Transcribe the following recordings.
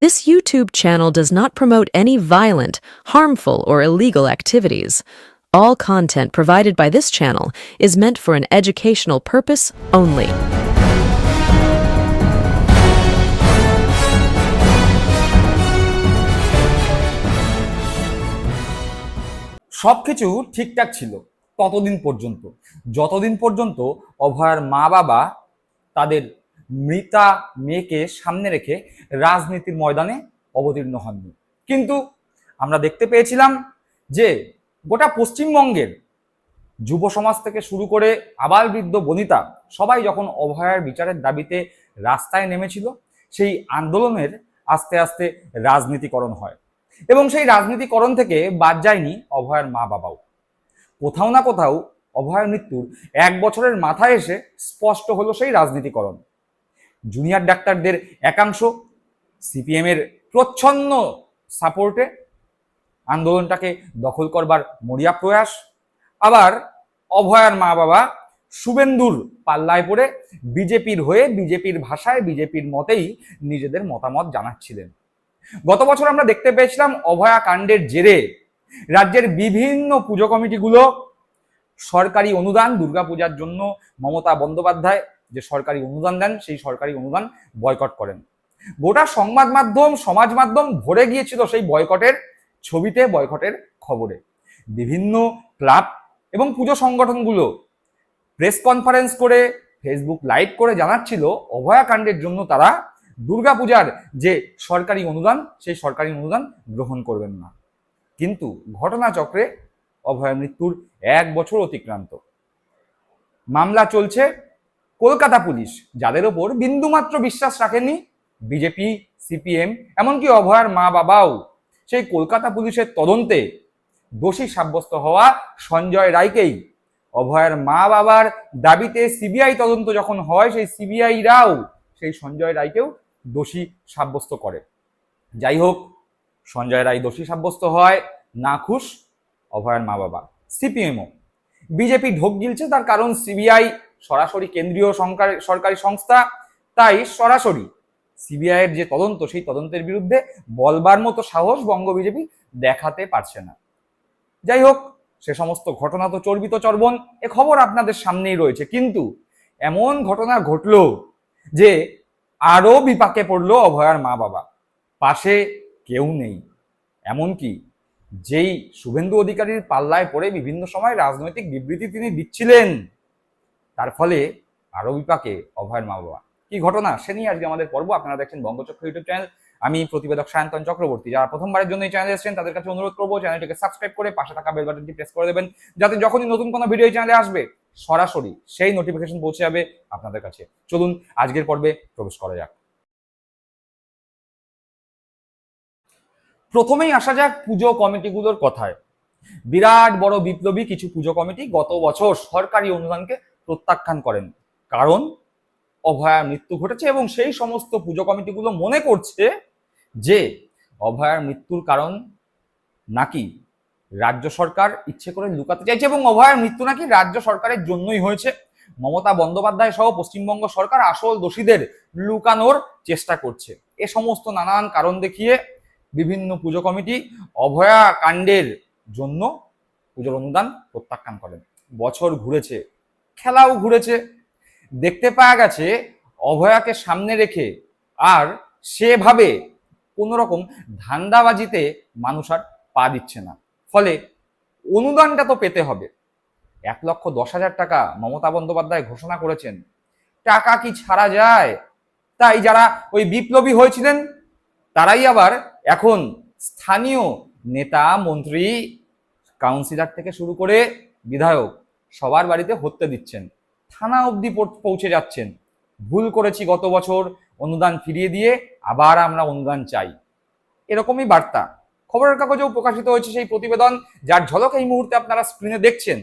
This YouTube channel does not promote any violent, harmful, or illegal activities. All content provided by this channel is meant for an educational purpose only. সবকিছু ঠিকঠাক ছিল ততদিন পর্যন্ত যতদিন পর্যন্ত অভয়ার মা বাবা তাদের মৃতা মেয়েকে সামনে রেখে রাজনীতির ময়দানে অবতীর্ণ হননি। কিন্তু আমরা দেখতে পেয়েছিলাম যে গোটা পশ্চিমবঙ্গের যুব সমাজ থেকে শুরু করে আবাল বৃদ্ধ বনিতা সবাই যখন অভয়ার বিচারের দাবিতে রাস্তায় নেমেছিল, সেই আন্দোলনের আস্তে আস্তে রাজনীতিকরণ হয় এবং সেই রাজনীতিকরণ থেকে বাদ যায়নি অভয়ার মা বাবাও। কোথাও না কোথাও অভয়ার মৃত্যুর এক বছরের মাথায় এসে স্পষ্ট হলো সেই রাজনীতিকরণ। জুনিয়র ডাক্তারদের একাংশ সিপিএম এর প্রচ্ছন্ন সাপোর্টে আন্দোলনটাকে দখল করবার মরিয়া প্রয়াস। আবার অভয়ার মা বাবা শুভেন্দুর পাল্লায় পড়ে বিজেপির হয়ে বিজেপির ভাষায় বিজেপির মতেই নিজেদের মতামত জানাচ্ছিলেন। গত বছর আমরা দেখতে পেয়েছিলাম অভয়া কাণ্ডের জেরে রাজ্যের বিভিন্ন পুজো কমিটিগুলো সরকারি অনুদান, দুর্গাপূজার জন্য মমতা বন্দ্যোপাধ্যায় যে সরকারি অনুদান দেন, সেই সরকারি অনুদান বয়কট করেন। গোটা সংবাদ মাধ্যম, সমাজ মাধ্যম ভরে গিয়েছিল সেই বয়কটের ছবিতে বয়কটের খবরে। বিভিন্ন ক্লাব এবং পুজো সংগঠনগুলো প্রেস কনফারেন্স করে ফেসবুক লাইভ করে জানাচ্ছিল অভয়াকাণ্ডের জন্য তারা দুর্গাপূজার যে সরকারি অনুদান, সেই সরকারি অনুদান গ্রহণ করবেন না। কিন্তু ঘটনাচক্রে অভয় মৃত্যুর এক বছর অতিক্রান্ত। মামলা চলছে কলকাতা পুলিশ, যাদের ওপর বিন্দুমাত্র বিশ্বাস রাখেনি বিজেপি, সিপিএম, এমনকি অভয়ার মা বাবাও। সেই কলকাতা পুলিশের তদন্তে দোষী সাব্যস্ত হওয়া সঞ্জয় রায়কেই অভয়ের মা বাবার দাবিতে সিবিআই তদন্ত যখন হয়, সেই সিবিআইরাও সেই সঞ্জয় রায়কেও দোষী সাব্যস্ত করে। যাই হোক, সঞ্জয় রায় দোষী সাব্যস্ত হয় না খুশ অভয়ের মা বাবা। সিপিএমও। বিজেপি ঢোক গিলছে তার কারণ সিবিআই সরাসরি কেন্দ্রীয় সরকারি সংস্থা, তাই সরাসরি সিবিআই এর যে তদন্ত, সেই তদন্তের বিরুদ্ধে বলবার মতো সাহস বঙ্গ বিজেপি দেখাতে পারছে না। যাই হোক, সে সমস্ত ঘটনা তো চর্বিত চর্বণ, এ খবর আপনাদের সামনেই রয়েছে। কিন্তু এমন ঘটনা ঘটলো যে আরও বিপাকে পড়ল অভয়ার মা বাবা। পাশে কেউ নেই। এমনকি যেই শুভেন্দু অধিকারীর পাল্লায় পড়ে বিভিন্ন সময় রাজনৈতিক বিবৃতি তিনি দিচ্ছিলেন। তার ফলে আরও বিপাকে অভয়ের মা বাবা কি ঘটনা? সে নিয়ে আজকে আমাদের পর্ব। আপনারা দেখছেন বঙ্গচক্র ইউটিউব চ্যানেল। আমি প্রতিবেদক সায়ন্তন চক্রবর্তী। যারা প্রথমবারের জন্য এই চ্যানেলে এসেছেন, তাদের কাছে অনুরোধ করব চ্যানেলটিকে সাবস্ক্রাইব করে পাশে থাকা বেল বাটনটি প্রেস করে দেবেন, যাতে যখনই নতুন কোনো ভিডিও এই চ্যানেলে আসবে, সরাসরি সেই নোটিফিকেশন পৌঁছে যাবে আপনাদের কাছে। চলুন, আজকের পর্বে প্রবেশ করা যাক। প্রথমেই আসা যাক পুজো কমিটিগুলোর কথায়। বিরাট বড় বিপ্লবী কিছু পুজো কমিটি গত বছর সরকারি অনুদানকে প্রত্যাখ্যান করেন। কারণ অভয়ার মৃত্যু ঘটেছে এবং সেই সমস্ত পুজো কমিটিগুলো মনে করছে যে অভয়ার মৃত্যুর কারণ নাকি রাজ্য সরকার ইচ্ছে করে লুকাতে চাইছে এবং অভয়ার মৃত্যু নাকি রাজ্য সরকারের জন্যই হয়েছে। মমতা বন্দ্যোপাধ্যায় সহ পশ্চিমবঙ্গ সরকার আসল দোষীদের লুকানোর চেষ্টা করছে। এ সমস্ত নানান কারণ দেখিয়ে বিভিন্ন পুজো কমিটি অভয়া কাণ্ডের জন্য পুজোর অনুদান প্রত্যাখ্যান করেন। বছর ঘুরেছে। খেলাও ঘুরেছে। দেখতে পাওয়া গেছে অভয়াকে সামনে রেখে আর সেভাবে কোনো রকম ধান্দাবাজিতে মানুষ আর পা দিচ্ছে না। ফলে অনুদানটা তো পেতে হবে। এক লক্ষ দশ হাজার টাকা মমতা বন্দ্যোপাধ্যায় ঘোষণা করেছেন। টাকা কি ছাড়া যায়? তাই যারা ওই বিপ্লবী হয়েছিলেন, তারাই আবার এখন স্থানীয় নেতা, মন্ত্রী, কাউন্সিলর থেকে শুরু করে বিধায়ক সবার বাড়িতে হত্যে দিচ্ছেন। থানা অবধি পৌঁছে যাচ্ছেন। ভুল করেছি গত বছর, অনুদান ফিরিয়ে দিয়ে আবার আমরা অনুদান চাই। এরকমই বার্তা। খবরের কাগজেও প্রকাশিত হয়েছে সেই প্রতিবেদন, যার ঝলক এই মুহূর্তে আপনারা স্ক্রিনে দেখছেন।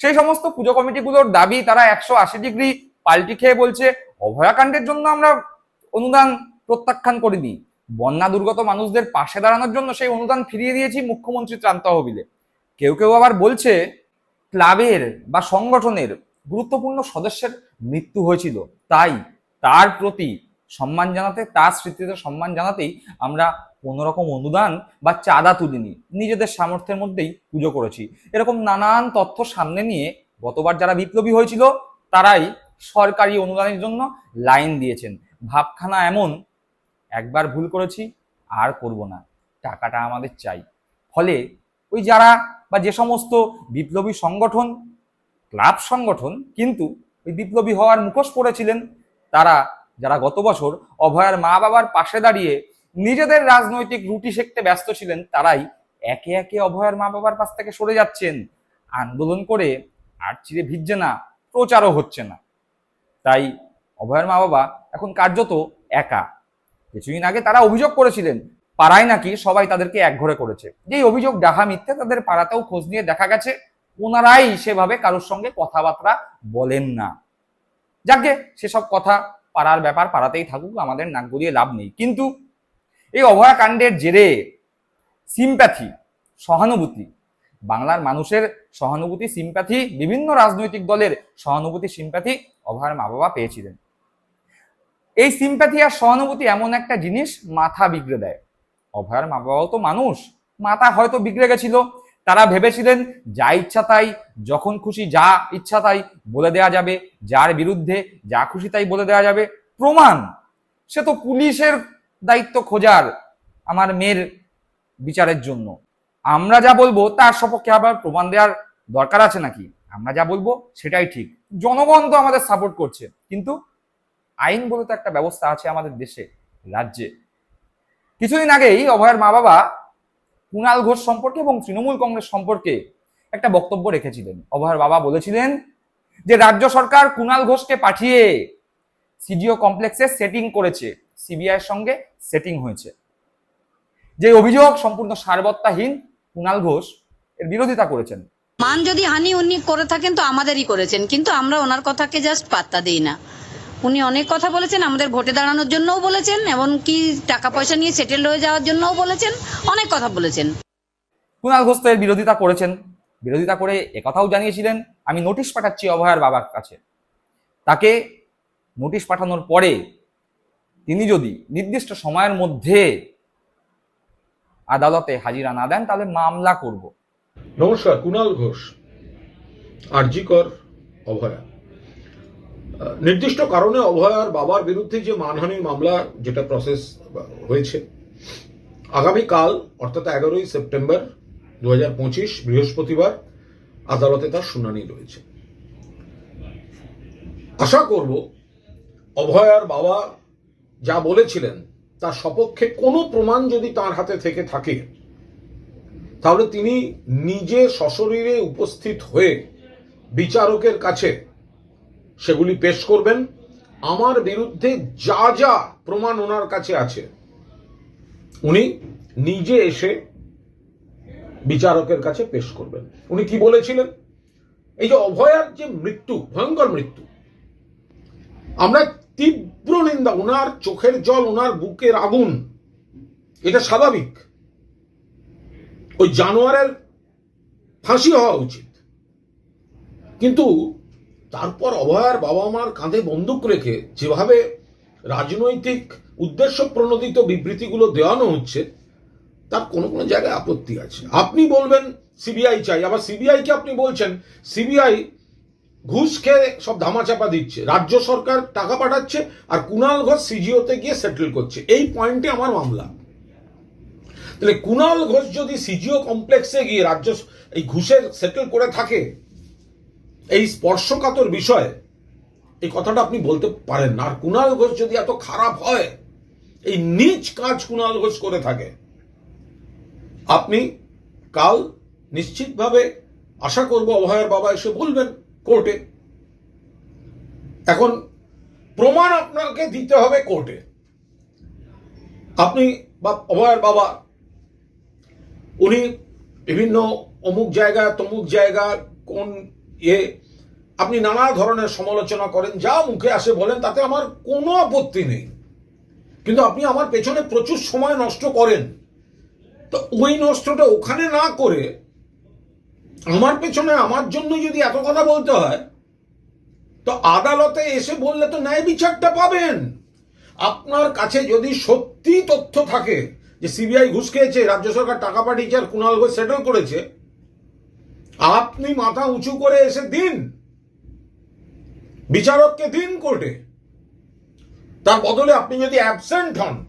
সেই সমস্ত পুজো কমিটিগুলোর দাবি, তারা একশো আশি ডিগ্রি পাল্টি খেয়ে বলছে, অভয়াকাণ্ডের জন্য আমরা অনুদান প্রত্যাখ্যান করিনি। বন্যা দুর্গত মানুষদের পাশে দাঁড়ানোর জন্য সেই অনুদান ফিরিয়ে দিয়েছি মুখ্যমন্ত্রী ত্রাণ তহবিলে। কেউ কেউ আবার বলছে ক্লাবের বা সংগঠনের গুরুত্বপূর্ণ সদস্যের মৃত্যু হয়েছিল। তাই তার প্রতি সম্মান জানাতে, তার স্মৃতিতে সম্মান জানাতেই আমরা কোনোরকম অনুদান বা চাঁদা তুলিনি। নিজেদের সামর্থ্যের মধ্যেই পুজো করেছি। এরকম নানান তথ্য সামনে নিয়ে গতবার যারা বিপ্লবী হয়েছিল, তারাই সরকারি অনুদানের জন্য লাইন দিয়েছেন। ভাবখানা এমন, একবার ভুল করেছি, আর করব না। টাকাটা আমাদের চাই। ফলে ওই যারা বা যে সমস্ত বিপ্লবী সংগঠন, ক্লাব সংগঠন, কিন্তু ওই বিপ্লবী হওয়ার মুখোশ পড়েছিলেন তারা যারা গত বছর অভয়ার মা বাবার পাশে দাঁড়িয়ে নিজেদের রাজনৈতিক রুটি সেকতে ব্যস্ত ছিলেন, তারাই একে একে অভয়ার মা বাবার পাশ থেকে সরে যাচ্ছেন। আন্দোলন করে আর চিরে ভিজছে না, প্রচারও হচ্ছে না। তাই অভয়ের মা বাবা এখন কার্যত একা। কিছুদিন আগে তারা অভিযোগ করেছিলেন পাড়ায় নাকি সবাই তাদেরকে একঘরে করেছে। যেই অভিযোগ ডাহা মিথ্যে তাদের পাড়াতেও খোঁজ নিয়ে দেখা গেছে, ওনারাই সেভাবে কারোর সঙ্গে কথাবার্তা বলেন না। যাকে সেসব কথা পাড়ার ব্যাপার পাড়াতেই থাকুক, আমাদের নাক গড়িয়ে লাভ নেই। কিন্তু এই অভয়াকাণ্ডের জেরে সিম্প্যাথি, সহানুভূতি, বাংলার মানুষের সহানুভূতি, সিম্প্যাথি, বিভিন্ন রাজনৈতিক দলের সহানুভূতি, সিম্প্যাথি অভয়ার মা বাবা পেয়েছিলেন। এই সিম্প্যাথি আর সহানুভূতি এমন একটা জিনিস মাথা বিগড়ে দেয়। অভয়ার মা বাবাও তো মানুষ। মাথা হয়তো বিগড়ে গেছিল। তারা ভেবেছিলেন, যা ইচ্ছা তাই, যখন খুশি যা ইচ্ছা তাই বলে দেয়া যাবে। যার বিরুদ্ধে যা খুশি তাই বলে দেওয়া যাবে। প্রমাণ! সে তো পুলিশের দায়িত্ব খোঁজার আমার মেয়ের বিচারের জন্য। আমরা যা বলব, তার সপক্ষে আবার প্রমাণ দেওয়ার দরকার আছে নাকি? আমরা যা বলব, সেটাই ঠিক। জনগণ তো আমাদের সাপোর্ট করছে। কিন্তু আইন বলে তো একটা ব্যবস্থা আছে আমাদের দেশে, রাজ্যে। কিছুদিন আগেই অভয়ের মা বাবা কুণাল ঘোষ সম্পর্কে এবং তৃণমূল কংগ্রেস সম্পর্কে একটা বক্তব্য রেখেছিলেন। অভয়ের বাবা বলেছিলেন যে, রাজ্য সরকার কুণাল ঘোষকে পাঠিয়ে সিডিও কমপ্লেক্সে সেটিং করেছে, সিবিআইয়ের সঙ্গে সেটিং হয়েছে। যে অভিযোগ সম্পূর্ণ সারবত্তাহীন কুণাল ঘোষ এর বিরোধিতা করেছেন। মান যদি হানি উনি করে থাকেন তো আমাদেরই করেছেন, কিন্তু আমরা ওনার কথাকে জাস্ট পাত্তা দিই না। উনি অনেক কথা বলেছেন আমাদের ভোটে দাঁড়ানোর জন্যও বলেছেন এমনকি টাকা পয়সা নিয়ে সেটেল হয়ে যাওয়ার জন্যও বলেছেন অনেক কথা বলেছেন। কুণাল ঘোষ তো এর বিরোধিতা করেছেন। বিরোধিতা করে একথাও জানিয়েছিলেন আমি নোটিশ পাঠাচ্ছি অভয়ার বাবার কাছে। তাকে নোটিশ পাঠানোর পরে তিনি যদি নির্দিষ্ট সময়ের মধ্যে আদালতে হাজিরা না দেন তাহলে মামলা করব। নমস্কার কুণাল ঘোষ আরজিকর অভয়া। নির্দিষ্ট কারণে অভয়ার বাবার বিরুদ্ধে যে মানহানির মামলা যেটা প্রসেস হয়েছে, আগামীকাল, অর্থাৎ এগারোই সেপ্টেম্বর দুহাজার পঁচিশ, বৃহস্পতিবার, আদালতে তার শুনানি রয়েছে। আশা করব অভয়ার বাবা যা বলেছিলেন, তার সপক্ষে কোনো প্রমাণ যদি তার হাতে থেকে থাকে, তাহলে তিনি নিজে সশরীরে উপস্থিত হয়ে বিচারকের কাছে সেগুলি পেশ করবেন। আমার বিরুদ্ধে যা যা প্রমাণ ওনার কাছে আছে, উনি নিজে এসে বিচারকের কাছে পেশ করবেন। উনি কি বলেছিলেন? এই যে অভয়ার যে মৃত্যু, ভয়ঙ্কর মৃত্যু, আমরা তীব্র নিন্দা ওনার চোখের জল ওনার বুকের আগুন, এটা স্বাভাবিক। ওই জানোয়ারের ফাঁসি হওয়া উচিত। কিন্তু তারপর অভয়ার বাবা মার কাঁধে বন্দুক রেখে যেভাবে রাজনৈতিক উদ্দেশ্য প্রণোদিত বিবৃতিগুলো দেওয়ানো হচ্ছে, তার কোনো কোনো জায়গায় আপত্তি আছে। আপনি বলবেন, সিবিআই চাই। আবার সিবিআইকে আপনি বলছেন, সিবিআই ঘুষ খেয়ে সব ধামাচাপা দিচ্ছে। রাজ্য সরকার টাকা পাঠাচ্ছে আর কুণাল ঘোষ সিজিওতে গিয়ে সেটেল করছে। এই পয়েন্টে আমার মামলা। তাহলে কুণাল ঘোষ যদি সিজিও কমপ্লেক্সে গিয়ে রাজ্য এই ঘুষের সেটেল করে থাকে এই স্পর্শকাতর বিষয়ে এই কথাটা আপনি বলতে পারেন না। আর কুণাল ঘোষ যদি এত খারাপ হয়, এই নিজ কাজ কুণাল ঘোষ করে থাকে, আপনি কাল নিশ্চিতভাবে আশা করব অভয়ের বাবা এসে বলবেন কোর্টে। এখন প্রমাণ আপনাকে দিতে হবে কোর্টে। আপনি বা অভয়ের বাবা, উনি বিভিন্ন অমুক জায়গা, তমুক জায়গা, কোন ইয়ে আপনি নানা ধরনের সমালোচনা করেন, যা মুখে আসে বলেন, তাতে আমার কোনো আপত্তি নেই। কিন্তু আপনি আমার পেছনে প্রচুর সময় নষ্ট করেন। তো ওই নষ্টটা ওখানে না করে, আমার পেছনে, আমার জন্য যদি এত কথা বলতে হয়, তো আদালতে এসে বললে তো ন্যায় বিচারটা পাবেন। আপনার কাছে যদি সত্যি তথ্য থাকে যে সিবিআই ঘুষ খেয়েছে, রাজ্য সরকার টাকা পাঠিয়েছে আর কুণাল ঘোষ সেটেল করেছে আপনি মাথা উঁচু করে এসে দিন। বিচারককে দিন কোর্টে। তার বদলে আপনি যদি অ্যাবসেন্ট হন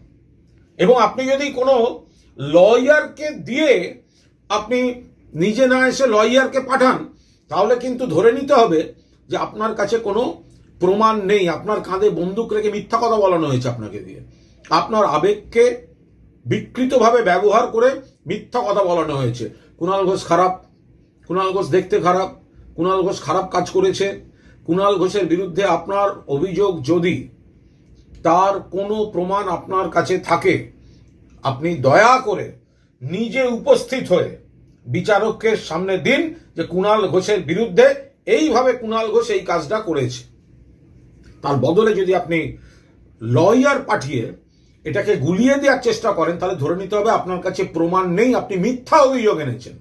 এবং আপনি যদি কোনো লয়ারকে দিয়ে আপনি নিজে না এসে লয়ারকে পাঠান, তাহলে কিন্তু ধরে নিতে হবে যে আপনার কাছে কোনো প্রমাণ নেই। আপনার কাঁধে বন্দুক রেখে মিথ্যা কথা বলানো হয়েছে আপনাকে দিয়ে। আপনার আবেগকে বিকৃতভাবে ব্যবহার করে মিথ্যা কথা বলানো হয়েছে। কুণাল ঘোষ খারাপ। কুণাল ঘোষ দেখতে খারাপ কুণাল ঘোষ খারাপ কাজ করেছে। কুণাল ঘোষের বিরুদ্ধে আপনার অভিযোগ যদি তার কোনো প্রমাণ আপনার কাছে থাকে, আপনি দয়া করে নিজে উপস্থিত হয়ে বিচারকের সামনে দিন যে কুণাল ঘোষের বিরুদ্ধে এইভাবে কুণাল ঘোষ এই কাজটা করেছে। তার বদলে যদি আপনি লয়ার পাঠিয়ে এটাকে গুলিয়ে দেওয়ার চেষ্টা করেন, তাহলে ধরে নিতে হবে আপনার কাছে প্রমাণ নেই, আপনি মিথ্যা অভিযোগ এনেছেন।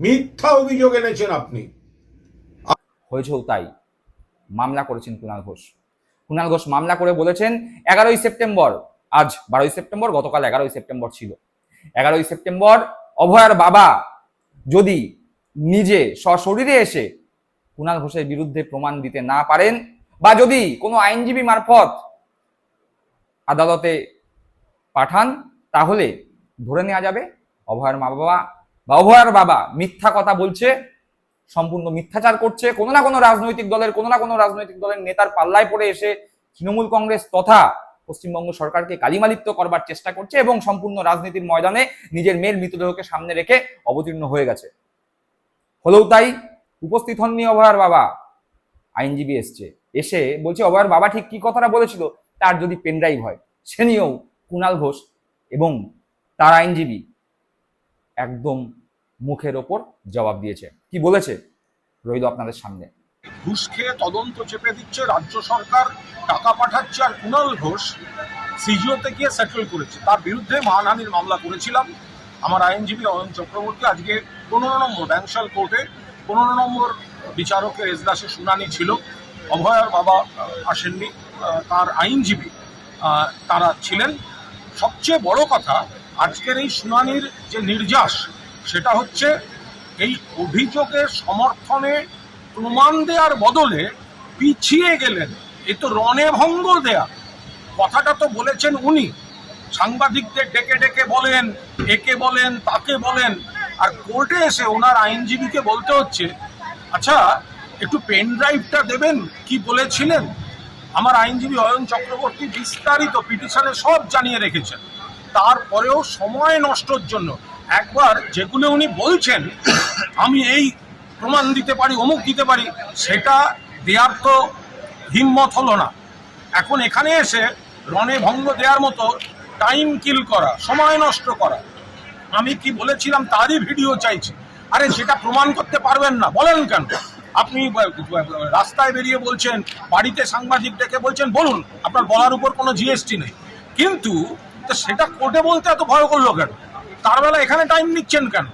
মিথ্যা অভিযোগ এনেছেন আপনি। হয়েছেও তাই। মামলা করেছেন কুণাল ঘোষ। কুণাল ঘোষ মামলা করে বলেছেন, এগারোই সেপ্টেম্বর, আজ বারোই সেপ্টেম্বর, গতকাল এগারোই সেপ্টেম্বর ছিল। এগারোই সেপ্টেম্বর, অভয়ার বাবা যদি নিজে সশরীরে এসে কুণাল ঘোষের বিরুদ্ধে প্রমাণ দিতে না পারেন, বা যদি কোনো আইনজীবী মারফত আদালতে পাঠান, তাহলে ধরে নেওয়া যাবে, অভয়ার মা বাবা বা অভয়ার বাবা মিথ্যা কথা বলছে, সম্পূর্ণ মিথ্যাচার করছে, কোনো না কোনো রাজনৈতিক দলের, কোনো না কোনো রাজনৈতিক দলের নেতার পাল্লায় পড়ে এসে তৃণমূল কংগ্রেস তথা পশ্চিমবঙ্গ সরকারকে কালিমালিপ্ত করবার চেষ্টা করছে এবং সম্পূর্ণ রাজনীতির ময়দানে নিজের মেয়ের মৃতদেহকে সামনে রেখে অবতীর্ণ হয়ে গেছে। হলেও তাই উপস্থিত হননি অভয়ার বাবা। আইনজীবী এসছে। এসে বলছে, অভয়ার বাবা ঠিক কি কথাটা বলেছিল? তার যদি পেনড্রাইভ হয়। সে নিয়েও কুণাল ঘোষ এবং তার আইনজীবী একদম মুখের ওপর জবাব দিয়েছে। কি বলেছে? রইল আপনাদের সামনে। ঘুষ খেয়ে তদন্ত চেপে দিচ্ছে রাজ্য সরকার, টাকা পাঠাচ্ছে আর কুণাল ঘোষ সিজিওতে গিয়ে সেটেল করেছে। তার বিরুদ্ধে মানহানির মামলা করেছিলাম। আমার আইনজীবী অয়ন চক্রবর্তী আজকে পনেরো নম্বর ব্যাংশাল কোর্টে পনেরো নম্বর বিচারকের এজলাসে শুনানি ছিল। অভয়ার বাবা আসেননি। তার আইনজীবী তারা ছিলেন। সবচেয়ে বড় কথা আজকের এই শুনানির যে নির্যাস, সেটা হচ্ছে এই অভিযোগের সমর্থনে প্রমাণ দেওয়ার বদলে পিছিয়ে গেলেন। এ তো রণে ভঙ্গ দেয়া। কথাটা তো বলেছেন উনি। সাংবাদিকদের ডেকে ডেকে বলেন, একে বলেন, তাকে বলেন। আর কোর্টে এসে ওনার আইনজীবীকে বলতে হচ্ছে আচ্ছা একটু পেন ড্রাইভটা দেবেন? কি বলেছিলেন? আমার আইনজীবী অয়ন চক্রবর্তী বিস্তারিত পিটিশনে সব জানিয়ে রেখেছেন। তারপরেও সময় নষ্টর জন্য। একবার যেগুলো উনি বলছেন, আমি এই প্রমাণ দিতে পারি, অমুক দিতে পারি, সেটা দেওয়ার তো হিম্মত হলো না। এখন এখানে এসে রণে ভঙ্গ দেওয়ার মতো টাইম কিল করা, সময় নষ্ট করা। আমি কি বলেছিলাম তারই ভিডিও চাইছি। আরে সেটা প্রমাণ করতে পারবেন না, বলেন কেন? আপনি রাস্তায় বেরিয়ে বলছেন, বাড়িতে সাংবাদিক ডেকে বলছেন, বলুন, আপনার বলার উপর কোনো জিএসটি নেই। কিন্তু তো সেটা কোর্টে বলতে এত ভয় করল কেন? তার বেলা এখানে টাইম নিচ্ছেন কেন?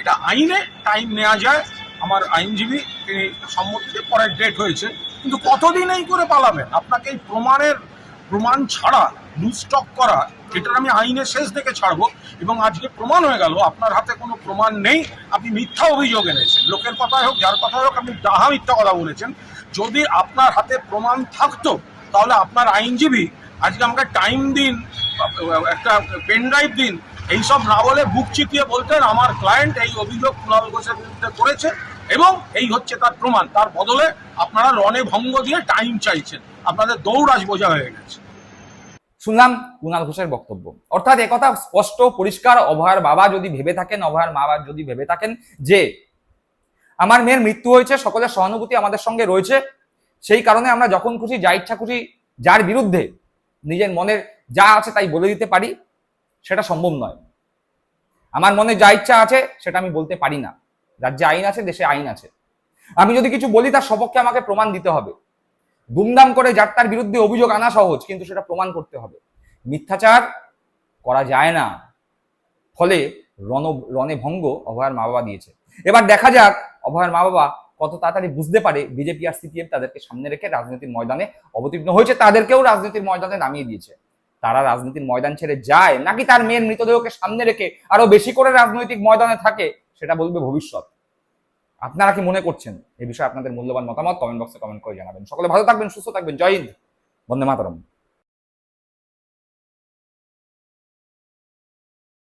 এটা আইনে টাইম নেওয়া যায়। আমার আইনজীবী, তিনি সম্মতিতে পরের ডেট হয়েছে। কিন্তু কতদিন এই করে পালাবেন? আপনাকে এই প্রমাণের, প্রমাণ ছাড়া লুজ স্টক করা এটার আমি আইনের শেষ দেখে ছাড়বো। এবং আজকে প্রমাণ হয়ে গেল, আপনার হাতে কোনো প্রমাণ নেই। আপনি মিথ্যা অভিযোগ এনেছেন। লোকের কথাই হোক, যার কথাই হোক, আপনি ডাহা মিথ্যা কথা বলেছেন। যদি আপনার হাতে প্রমাণ থাকতো, তাহলে আপনার আইনজীবী, আজকে আমাকে টাইম দিন। একটা পেনড্রাইভ দিন। এইসব না বলে বুক চিতিয়ে বলতেন, আমার ক্লায়েন্ট এই অভিযোগ কুণাল ঘোষের বিরুদ্ধে করেছে এবং এই হচ্ছে তার প্রমাণ। তার বদলে আপনারা রণে ভঙ্গ দিয়ে টাইম চাইছেন। আপনাদের দৌড়াজ বোঝা হয়ে গেছে। শুনলাম কুণাল ঘোষের বক্তব্য। অর্থাৎ একথা স্পষ্ট, পরিষ্কার, অভয়ার বাবা যদি ভেবে থাকেন, অভয়ার মা যদি ভেবে থাকেন যে আমার মেয়ের মৃত্যু হয়েছে, সকলের সহানুভূতি আমাদের সঙ্গে রয়েছে, সেই কারণে আমরা যখন খুশি, যা ইচ্ছা খুশি, যার বিরুদ্ধে নিজের মনের যা আছে তাই বলে দিতে পারি, সেটা সম্ভব নয়। আমার মনে যা ইচ্ছা আছে, সেটা আমি বলতে পারি না। রাজ্যে আইন আছে, দেশে আইন আছে। আমি যদি কিছু বলি, তার সপক্ষে আমাকে প্রমাণ দিতে হবে। দুমদাম করে যার তার বিরুদ্ধে অভিযোগ আনা সহজ, কিন্তু সেটা প্রমাণ করতে হবে। মিথ্যাচার করা যায় না। ফলে রণ রণে ভঙ্গ অভয়ার মা বাবা দিয়েছে। এবার দেখা যাক অভয়ার মা বাবা কত তাড়াতাড়ি বুঝতে পারে বিজেপি আর সিপিএম তাদেরকে সামনে রেখে রাজনীতির ময়দানে অবতীর্ণ হয়েছে, তাদেরকেও রাজনীতির ময়দানে নামিয়ে দিয়েছে। তারা রাজনীতির ময়দান ছেড়ে যায়, নাকি তার মেয়ের মৃতদেহকে সামনে রেখে আরও বেশি করে রাজনৈতিক ময়দানে থাকে, সেটা বলবে ভবিষ্যৎ। আপনারা কি মনে করছেন? এই বিষয়ে আপনাদের মূল্যবান মতামত কমেন্ট বক্সে কমেন্ট করে জানাবেন। সকলে ভালো থাকবেন, সুস্থ থাকবেন। জয় হিন্দ। বন্দে মাতরম।